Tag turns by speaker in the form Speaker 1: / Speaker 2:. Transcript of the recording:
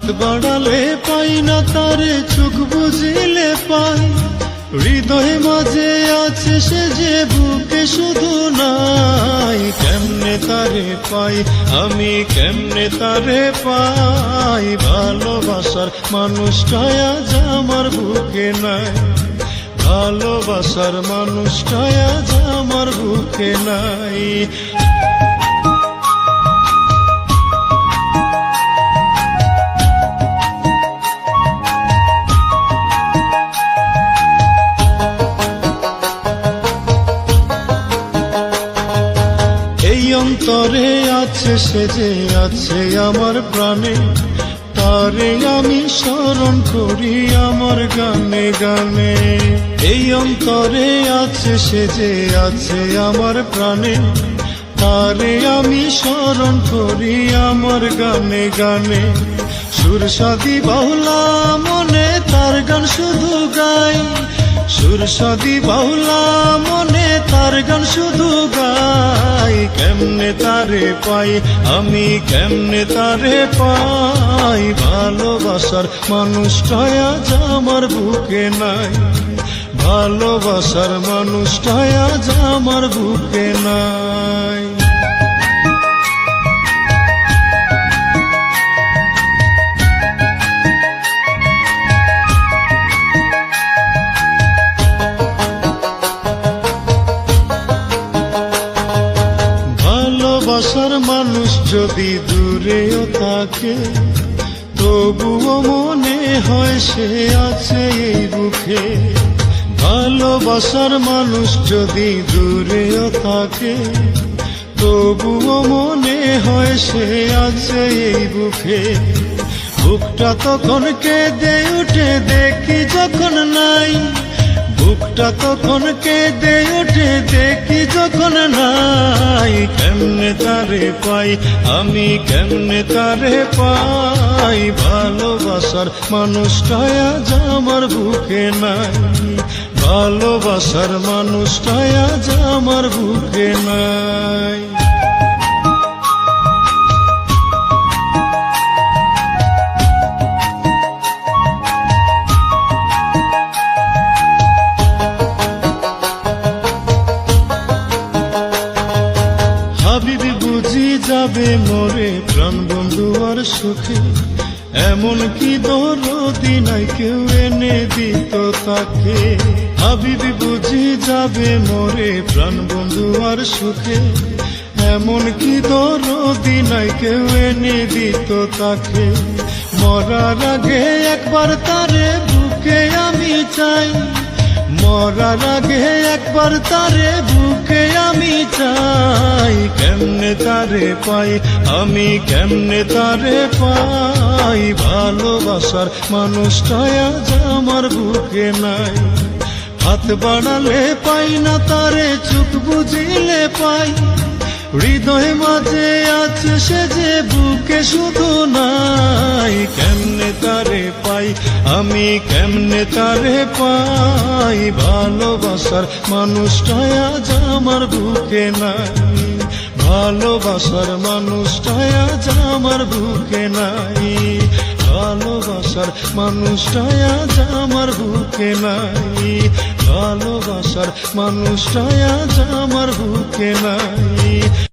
Speaker 1: হাত বাড়ালে পাই না তারে, চোখ বুঝিলে পাই। হৃদয় মাঝে আছে সে যে বুকে শুধু নাই। কেমনে তারে পাই? আমি কেমনে তারে পাই? ভালোবাসার মানুষটা আজ আমার বুকে নাই। ভালোবাসার মানুষটা আজ আমার বুকে নাই। অন্তরে আছে সে যে আছে আমার প্রাণে, তারে আমি স্মরণ করি আমার গানে গানে। এই অন্তরে আছে সে যে আছে আমার প্রাণে, তারে আমি স্মরণ করি আমার গানে গানে। সুরসাদি বাউলা মনে তার গান শুধু গাই। সুরসাদি বাউলা মনে তার গান শুধু গাই। কেমনে তারে পাই? আমি কেমনে তারে পাই? ভালোবাসার মানুষ আজ আমার বুকে নাই। ভালোবাসার মানুষটায় আজ আমার বুকে নাই। যদি দূরেও থাকে, তবুও মনে হয় সে আছে এই বুকে ভালোবাসার মানুষ যদি দূরেও থাকে, তবুও মনে হয় সে আছে এই বুকে বুকটা তখন কেঁদে উঠে দেখি যখন নাই বুকটা তখন কেঁদে উঠে দেখি যখন নাই, কেমনে তারে পাই? আমি কেমনে তারে পাই? ভালোবাসার মানুষটা আজ আমার বুকে নাই। ভালোবাসার মানুষটা আজ আমার বুকে নাই। প্রাণ বন্ধু আর সুখে, এমন কি দরদি নাই কেউ এনে দিত তাকে? হাবিবি বুঝি যাবে মরে, প্রাণ বন্ধু আর সুখে, এমন কি দরদি নাই কেউ এনে দিত তাকে? মরার আগে একবার তারে বুকে আমি চাই। মরার আগে একবার তারে, বুকে আমি চাই। কেমনে তারে পাই? আমি কেমনে তারে পাই? ভালোবাসার আজ আমার বুকে নাই। হাত বাড়ালে পাই না তারে চোখ বুঝিলে পাই। হৃদয় মাঝে আছে সে যে বুকে শুধু নাই, কেমনে তারে পাই? আমি কেমনে তারে পাই? ভালোবাসার মানুষটা আজ আমার বুকে নাই। ভালোবাসার মানুষটা আজ আমার বুকে নাই। ভালোবাসার মানুষটা আজ আমার বুকে নাই। ভালোবাসার মানুষটা আজ আমার বুকে নাই।